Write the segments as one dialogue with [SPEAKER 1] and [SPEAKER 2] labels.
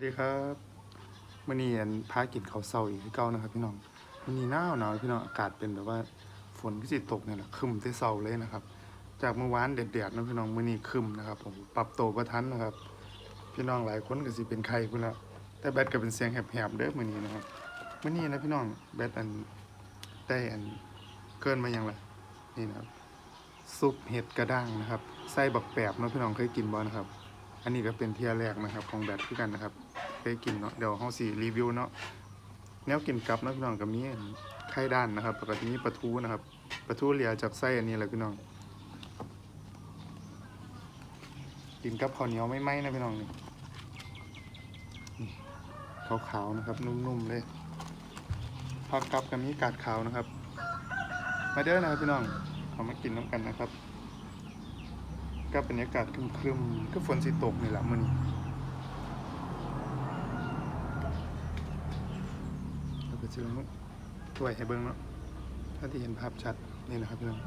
[SPEAKER 1] สวัสดีครับมื่อนี้อันพากินข้าวเช้าอีกคือเก่านะครับ พี่น้องมื่อนี้หนาวหนาวพี่น้องอากาศเป็นแบบว่าฝนก็สิตกเนี่ยแหละคึมแต่เช้าเลยนะครับ จากเมื่อวานแดดๆนะพี่น้องมื่อนี้คึมนะครับ ผมปรับตัวบ่ทันนะครับ พี่น้องหลายคนก็สิเป็นไข้พุ่นละแต่แบตก็เป็นเสียงแหบๆเด้อมื่อนี้นะครับมื่อนี้นะพี่น้องแบตอันได้อันเกินมายังล่ะนี่นะครับซุปเห็ดกระด้างนะครับไส้บักแปบนะพี่น้องเคยกินบ่นะครับ อันนี้ก็เป็นเทียแรกนะครับของแบทคือกันนะครับเคยกินเนาะเดี๋ยวเฮาสิรีวิวเนาะแนวกินกลับเนาะพี่น้องก็มีไข่ด้านนะครับปกติมีปลาทูนะครับปลาทูเหลียจากไส้อันนี้แหละพี่น้อง กินกับข้าวเหนียวไม่ไหมนะพี่น้องนี่นี่ขาวๆนะครับ นุ่มๆเลยผักกับกับมีกาดขาวนะครับ มาเด้อนะครับพี่น้องเอามากินน้ำกันนะครับ ก็บรรยากาศครึมๆก็ฝนสิตกนี่แหละมันเราไปเจอมุกถ้วยให้เบิ่งเนาะถ้าที่เห็นภาพชัดนี่นะครับพี่น้อง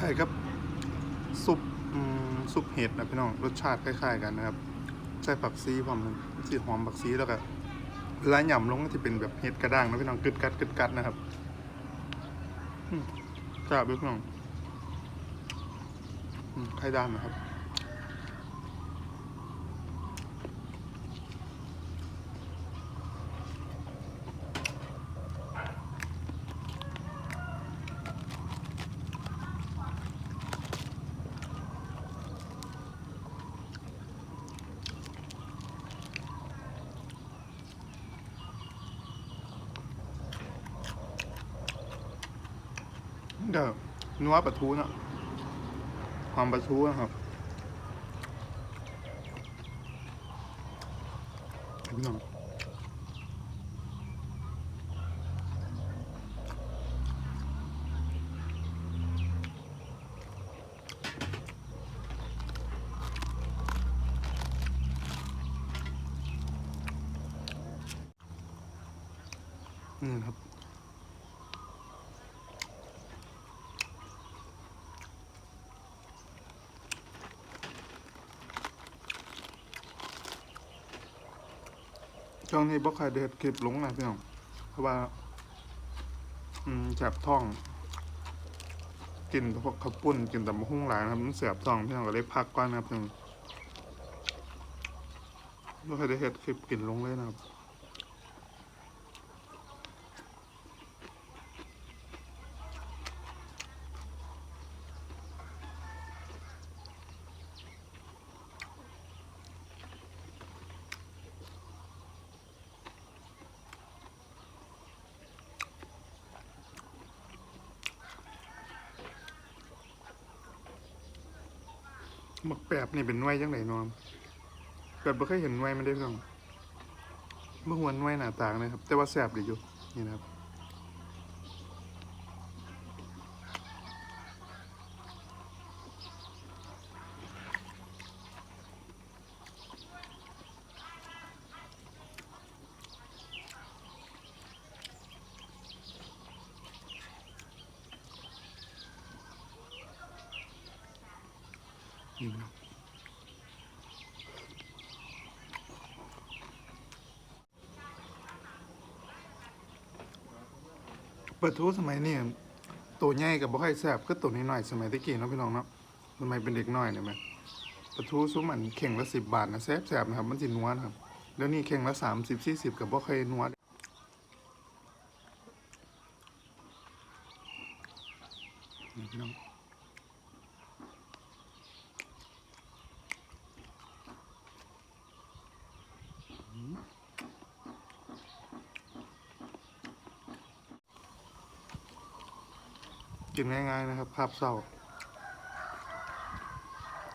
[SPEAKER 1] ล้ายๆกับซุปซุปเห็ดนะพี่น้องรสชาติคล้ายๆกันนะครับ ใส่ผักซีพร้อมสีหอมผักซีแล้วก็เวลาหย่ำลงก็จะเป็นแบบเห็ดกระด้างนะพี่น้องกึดกัดกึดกัดนะครับอืมจ้าบพี่น้องไข่ดานนะครับ เดี๋ยวนัวปลาทูเนาะความปลาทูนะครับพี่น้องนี่ครับ ช่วงนี้บ่ค่อยได้เฮ็ดคลิปลงนะพี่น้องเพราะว่า อืมแสบท้อง กินพวกข้าวปุ้นกินแต่มะฮุ่งหลายนะครับมันแสบท้องพี่น้องก็เลยพักก่อนนะครับพี่น้องบ่ค่อยได้เฮ็ดคลิปกินลงเลยนะครับ หมักแปบนี่เป็นหน่วยจังไหนนอมเกิดบ่เคยเห็นหน่วยมันได้พี่องเมื่อหวนหน่วยหน้าต่างนะครับ แต่ว่าแสบดีอยู่นี่นะครับ ปลาทูสมัยนี้ตัวใหญ่กับบ่ค่อยแซ่บก็ตัวน้อยๆสมัยตะกี้เนาะพี่น้องเนาะสมัยเป็นเด็กน้อยเนี่ยแม่ปลาทูซุ้มอันเข่งละสิบบาทนะแซ่บๆนะครับ มันสินัวนะครับแล้วนี่เข่งละสามสิบสี่สิบกับบ่ค่อยนัวพี่น้อง กินง่าย ๆ นะครับภาพเศร้า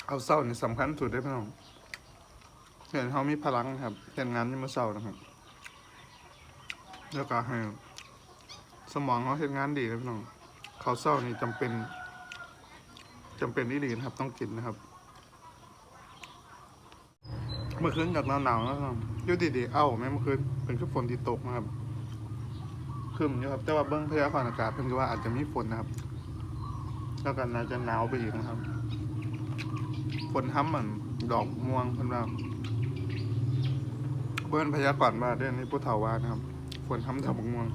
[SPEAKER 1] เอาเศร้านี่สำคัญสุดได้พี่น้องเห็นเขามีพลังครับเห็นงานนี่มาเศร้านะครับแล้วก็ให้สมองเขาเห็นงานดีนะพี่น้องเขาวเศร้านี่จำเป็นจำเป็นที่ดีนะครับ ต้องกินนะครับ เมื่อคืนกับหนาวๆนะครับยุดีๆเอ้าแม่เมื่อคืนเป็นคือฝนที่ตกนะครับคึมอยู่ครับ แต่ว่าเบิ้องพยากรณ์อากาศเพิ่นก็ว่าอาจจะมีฝนนะครับ แล้วก็น่าจะหนาวไปอีกนะครับฝนห้ำเหมือนดอกม่วงเพิ่นว่าเบิ้นพยากรณ์ว่าเรื่องนี้ผู้เฒ่าว่านะครับฝนห้ำดอกม่วง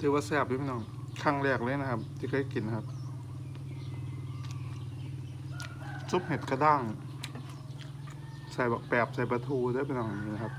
[SPEAKER 1] ถือว่าแซ่บด้วยพี่น้องครั้งแรกเลยนะครับ ที่เคยกินนะครับ ซุปเห็ดกระด้าง ใส่บักแปบใส่ปลาทูได้เป็นอย่างนี้นะครับ